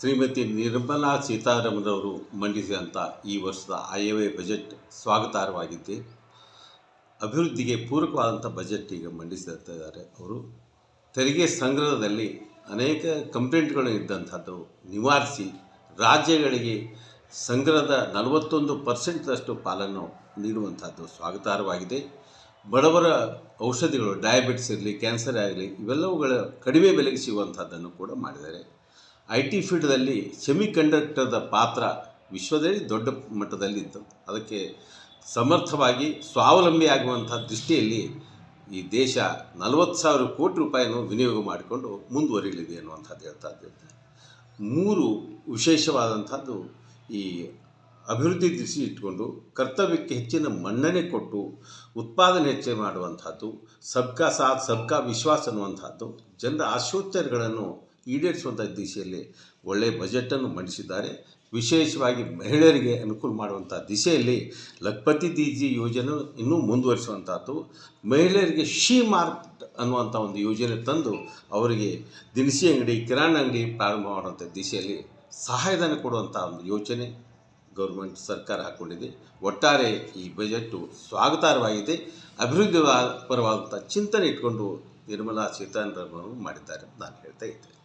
ಶ್ರೀಮತಿ ನಿರ್ಮಲಾ ಸೀತಾರಾಮನ್ರವರು ಮಂಡಿಸಿದಂಥ ಈ ವರ್ಷದ ಆಯವ್ಯಯ ಬಜೆಟ್ ಸ್ವಾಗತಾರ್ಹವಾಗಿದೆ. ಅಭಿವೃದ್ಧಿಗೆ ಪೂರಕವಾದಂಥ ಬಜೆಟ್ ಈಗ ಮಂಡಿಸುತ್ತಿದ್ದಾರೆ ಅವರು. ತೆರಿಗೆ ಸಂಗ್ರಹದಲ್ಲಿ ಅನೇಕ ಕಂಪ್ಲೇಂಟ್ಗಳು ಇದ್ದಂಥದ್ದು ನಿವಾರಿಸಿ ರಾಜ್ಯಗಳಿಗೆ ಸಂಗ್ರಹದ ನಲವತ್ತೊಂದು ಪರ್ಸೆಂಟ್ದಷ್ಟು ಪಾಲನ್ನು ನೀಡುವಂಥದ್ದು ಸ್ವಾಗತಾರ್ಹವಾಗಿದೆ. ಬಡವರ ಔಷಧಿಗಳು, ಡಯಾಬಿಟಿಸ್ ಇರಲಿ, ಕ್ಯಾನ್ಸರ್ ಆಗಲಿ, ಇವೆಲ್ಲವುಗಳ ಕಡಿಮೆ ಬೆಲೆಗೆ ಸಿಗುವಂಥದ್ದನ್ನು ಕೂಡ ಮಾಡಿದ್ದಾರೆ. ಐ ಟಿ ಫೀಲ್ಡ್ದಲ್ಲಿ ಸೆಮಿ ಕಂಡಕ್ಟರ್ದ ಪಾತ್ರ ವಿಶ್ವದಲ್ಲಿ ದೊಡ್ಡ ಮಟ್ಟದಲ್ಲಿತ್ತು. ಅದಕ್ಕೆ ಸಮರ್ಥವಾಗಿ ಸ್ವಾವಲಂಬಿ ಆಗುವಂಥ ದೃಷ್ಟಿಯಲ್ಲಿ ಈ ದೇಶ ನಲವತ್ತು ಸಾವಿರ ಕೋಟಿ ರೂಪಾಯಿಯನ್ನು ವಿನಿಯೋಗ ಮಾಡಿಕೊಂಡು ಮುಂದುವರಿಯಲಿದೆ ಅನ್ನುವಂಥದ್ದು ಹೇಳ್ತಾ ಇದ್ದೇವೆ ಮೂರು ವಿಶೇಷವಾದಂಥದ್ದು ಈ ಅಭಿವೃದ್ಧಿ ದೃಷ್ಟಿ ಇಟ್ಕೊಂಡು ಕರ್ತವ್ಯಕ್ಕೆ ಹೆಚ್ಚಿನ ಮನ್ನಣೆ ಕೊಟ್ಟು ಉತ್ಪಾದನೆ ಹೆಚ್ಚು ಮಾಡುವಂಥದ್ದು, ಸಬ್ಕಾ ಸಾಥ್, ಸಬ್ಕಾ ವಿಶ್ವಾಸ ಅನ್ನುವಂಥದ್ದು, ಜನರ ಆಶೋತ್ತರಗಳನ್ನು ಈಡೇರಿಸುವಂಥ ದಿಸೆಯಲ್ಲಿ ಒಳ್ಳೆಯ ಬಜೆಟನ್ನು ಮಂಡಿಸಿದ್ದಾರೆ. ವಿಶೇಷವಾಗಿ ಮಹಿಳೆಯರಿಗೆ ಅನುಕೂಲ ಮಾಡುವಂಥ ದಿಸೆಯಲ್ಲಿ ಲಖಪತಿ ದೀಜಿ ಯೋಜನೆ ಇನ್ನೂ ಮುಂದುವರಿಸುವಂಥದ್ದು ಮಹಿಳೆಯರಿಗೆ ಶಿ ಮಾರ್ಕ್ಟ್ ಅನ್ನುವಂಥ ಒಂದು ಯೋಜನೆ ತಂದು ಅವರಿಗೆ ದಿನಸಿ ಅಂಗಡಿ, ಕಿರಾಣಿ ಅಂಗಡಿ ಪ್ರಾರಂಭ ಮಾಡುವಂಥ ದಿಸೆಯಲ್ಲಿ ಸಹಾಯಧನ ಕೊಡುವಂಥ ಒಂದು ಯೋಜನೆ ಗೌರ್ಮೆಂಟ್ ಸರ್ಕಾರ ಹಾಕ್ಕೊಂಡಿದೆ ಒಟ್ಟಾರೆ ಈ ಬಜೆಟ್ಟು ಸ್ವಾಗತಾರ್ಹವಾಗಿದೆ. ಅಭಿವೃದ್ಧಿ ಪರವಾದಂಥ ಚಿಂತನೆ ಇಟ್ಕೊಂಡು ನಿರ್ಮಲಾ ಸೀತಾರಾಮನ್ ಮಾಡಿದ್ದಾರೆ ಅಂತ ನಾನು ಹೇಳ್ತಾ ಇದ್ದೇನೆ.